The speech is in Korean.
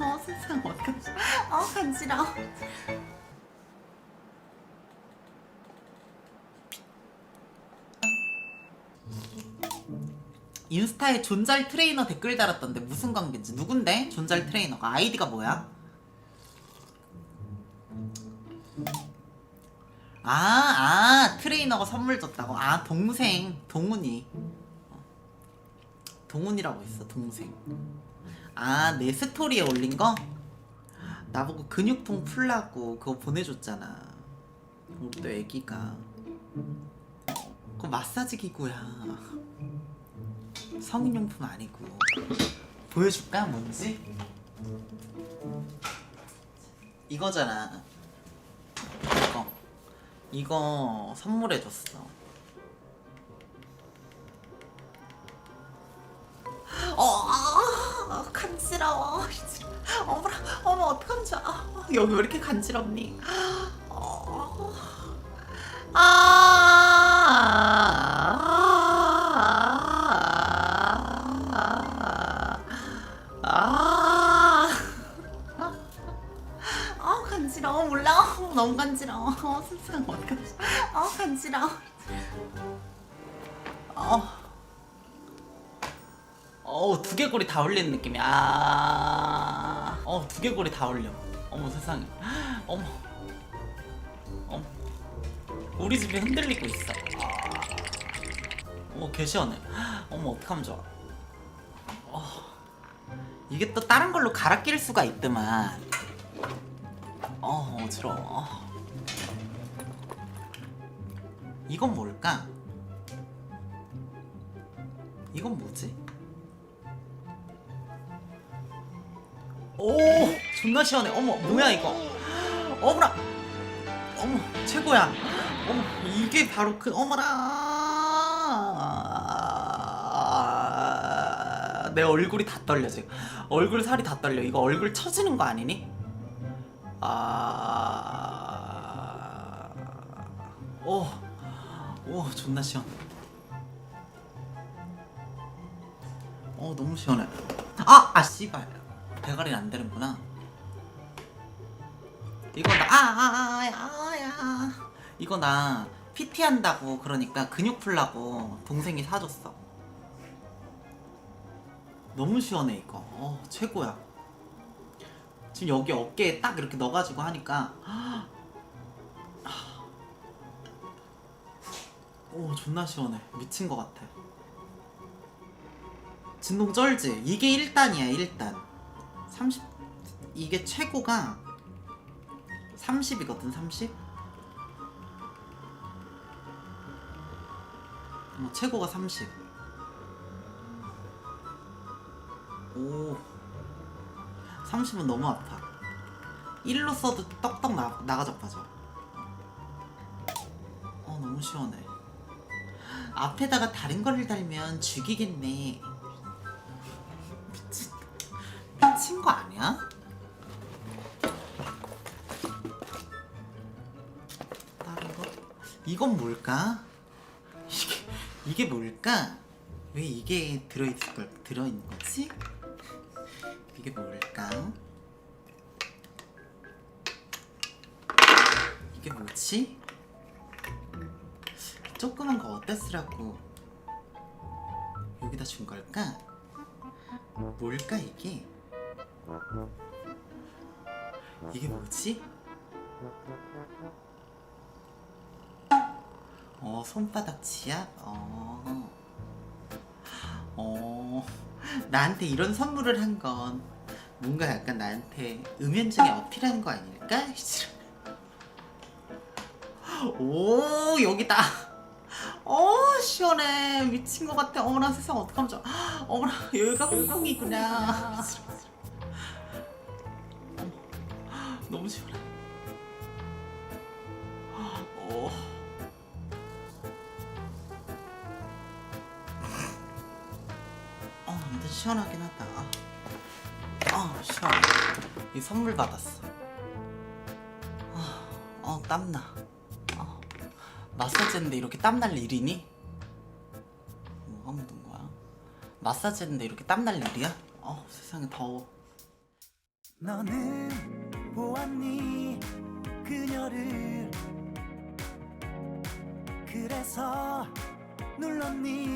어, 세상 어떡하지? 어, 간지러워. 인스타에 존잘 트레이너 댓글 달았던데 무슨 관계인지 누군데? 존잘 트레이너가 아이디가 뭐야? 아, 아, 트레이너가 선물 줬다고? 아, 동생, 동훈이. 동훈이라고 있어, 동생. 아, 내 스토리에 올린 거? 나보고 근육통 풀라고 그거 보내줬잖아. 우리 또 애기가. 그거 마사지 기구야. 성인용품 아니고. 보여줄까, 뭔지? 이거잖아. 이거. 이거 선물해줬어. 어, 간지러워. 어머나, 어머, 어떡하면 좋아. 아, 여기 왜 이렇게 간지럽니? 어, 아, 아, 아. 어, 너무 간지러워. 어, 세상 어떡하지? 어, 간지러워. 어. 어우 두개골이 다 올리는 느낌이야. 아... 어 두개골이 다 올려. 어머 세상에. 어머. 어머. 우리 집이 흔들리고 있어. 어머 개시원해. 어머 어떡하면 좋아. 어, 이게 또 다른 걸로 갈아 낄 수가 있더만. 어 어지러워. 이건 뭘까? 이건 뭐지? 오 존나 시원해. 어머 뭐야 이거? 어머나. 어머 최고야. 어머 이게 바로 그 어머나. 내 얼굴이 다 떨려 지금. 얼굴 살이 다 떨려. 이거 얼굴 처지는 거 아니니? 아... 오, 오 존나 시원 어 너무 시원해. 아! 아 씨발 대가리 안 되는구나. 이거 나 아아 아 야 이거 나 PT 한다고 그러니까 근육 풀라고 동생이 사줬어. 너무 시원해 이거. 어 최고야. 지금 여기 어깨에 딱 이렇게 넣어가지고 하니까 오 존나 시원해 미친 것 같아. 진동 쩔지? 이게 1단이야 1단 30 이게 최고가 30이거든 30? 어, 최고가 30 오. 30은 너무 아파 1로 써도 떡떡 나, 나가자빠져. 어 너무 시원해. 앞에다가 다른 거를 달면 죽이겠네 미친 거 아니야? 다른 거? 이건 뭘까? 이게 이게 뭘까? 왜 이게 들어있을 걸 들어있는 거지? 이게 뭘까? 이게 뭐지? 조그만 거 어디다 쓰라고 여기다 준 걸까? 뭘까 이게? 이게 뭐지? 어 손바닥 치약? 어. 어. 나한테 이런 선물을 한 건 뭔가 약간 나한테 음연중에 어필하는 거 아닐까? 오 여기다. 어 시원해. 미친 것 같아. 어머나 세상 어떡하면 좋아. 어머나 여기가 홍콩이구나 너무 시원해 어. 어 아무튼 시원하긴 하다 아 시원해 이 선물 받았어 아, 어 땀나 어. 마사지했는데 이렇게 땀날 일이니? 뭐가 묻은 거야? 마사지했는데 이렇게 땀날 일이야? 어 세상에 더워 너는 보았니? 그녀를 그래서 눌렀니